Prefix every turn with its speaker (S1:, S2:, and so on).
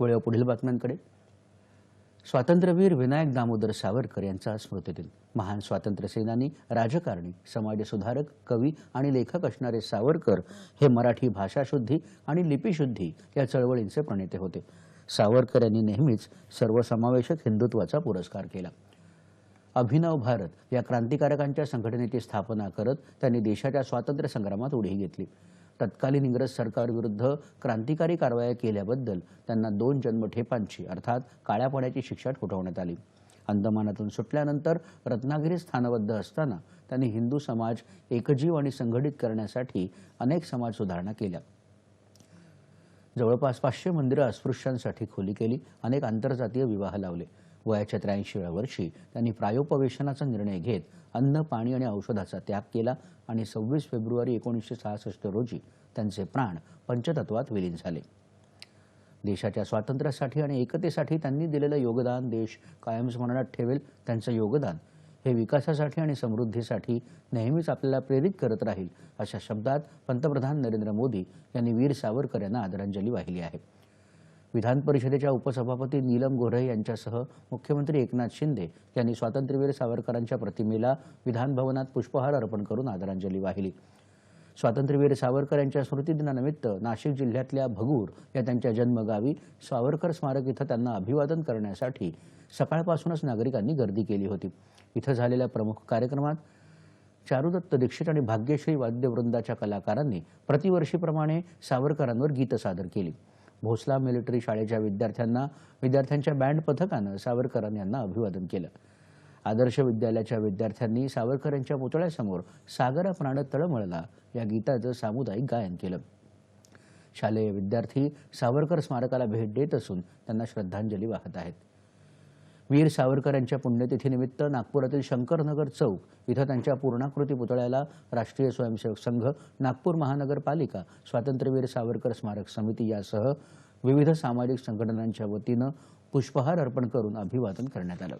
S1: वळूया पुढील बातम्यांकडे. स्वातंत्र्यवीर विनायक दामोदर सावरकर यांचा स्मृतिदिन. महान स्वातंत्र्यसेनानी राजकारणी समाजसुधारक कवी आणि लेखक असणारे सावरकर हे मराठी भाषाशुद्धी आणि लिपीशुद्धी या चळवळींचे प्रणेते होते. सावरकर यांनी नेहमीच सर्वसमावेशक हिंदुत्वाचा पुरस्कार केला. अभिनव भारत या क्रांतिकारकांच्या संघटनेची स्थापना करत त्यांनी देशाच्या स्वातंत्र्य संग्रामात उडी घेतली. तत्कालीन इंग्रज सरकारविरुद्ध क्रांतिकारी कारवाया केल्याबद्दल त्यांना दोन जन्मठेपांची अर्थात काळ्या पाण्याची शिक्षा ठोठावण्यात आली. अंदमानातून सुटल्यानंतर रत्नागिरी स्थानबद्ध असताना त्यांनी हिंदू समाज एकजीव आणि संघटित करण्यासाठी अनेक समाज सुधारणा केल्या. जवळपास पाचशे मंदिरं अस्पृश्यांसाठी खुली केली अनेक आंतरजातीय विवाह लावले. वयाच्या त्र्याऐंशीव्या वर्षी त्यांनी प्रायोपवेशनाचा निर्णय घेत अन्न पाणी आणि औषधाचा त्याग केला आणि सव्वीस फेब्रुवारी एकोणीसशे सहासष्ट रोजी त्यांचे प्राण पंचतत्वात विलीन झाले. देशाच्या स्वातंत्र्यासाठी आणि एकतेसाठी त्यांनी दिलेलं योगदान देश कायम स्मरणात ठेवेल त्यांचं योगदान हे विकासासाठी आणि समृद्धीसाठी नेहमीच आपल्याला प्रेरित करत राहील अशा शब्दात पंतप्रधान नरेंद्र मोदी यांनी वीर सावरकर यांना आदरांजली वाहिली आहे. विधान परिषदेच्या उपसभापती नीलम गोऱ्हे यांच्यासह मुख्यमंत्री एकनाथ शिंदे यांनी स्वातंत्र्यवीर सावरकरांच्या प्रतिमेला विधानभवनात पुष्पहार अर्पण करून आदरांजली वाहिली. स्वातंत्र्यवीर सावरकर यांच्या स्मृतिदिनानिमित्त नाशिक जिल्ह्यातल्या भगूर या त्यांच्या जन्मगावी सावरकर स्मारक इथं त्यांना अभिवादन करण्यासाठी सकाळपासूनच नागरिकांनी गर्दी केली होती. इथं झालेल्या प्रमुख कार्यक्रमात चारुदत्त दीक्षित आणि भाग्यश्री वाद्यवृंदाच्या कलाकारांनी प्रतिवर्षीप्रमाणे सावरकरांवर गीतं सादर केली. भोसला मिलिटरी शाळेच्या विद्यार्थ्यांना विद्यार्थ्यांच्या बँड पथकानं सावरकरांनी यांना अभिवादन केलं. आदर्श विद्यालयाच्या विद्यार्थ्यांनी सावरकर यांच्या पुतळ्यासमोर सागरा प्राण तळमळला या गीताचं सामुदायिक गायन केलं. शालेय विद्यार्थी सावरकर स्मारकाला भेट देत असून त्यांना श्रद्धांजली वाहत आहेत. वीर सावरकर यांच्या पुण्यतिथीनिमित्त नागपुरातील शंकरनगर चौक इथं त्यांच्या पूर्णाकृती पुतळ्याला राष्ट्रीय स्वयंसेवक संघ नागपूर महानगरपालिका स्वातंत्र्यवीर सावरकर स्मारक समिती यासह विविध सामाजिक संघटनांच्या वतीनं पुष्पहार अर्पण करून अभिवादन करण्यात आलं.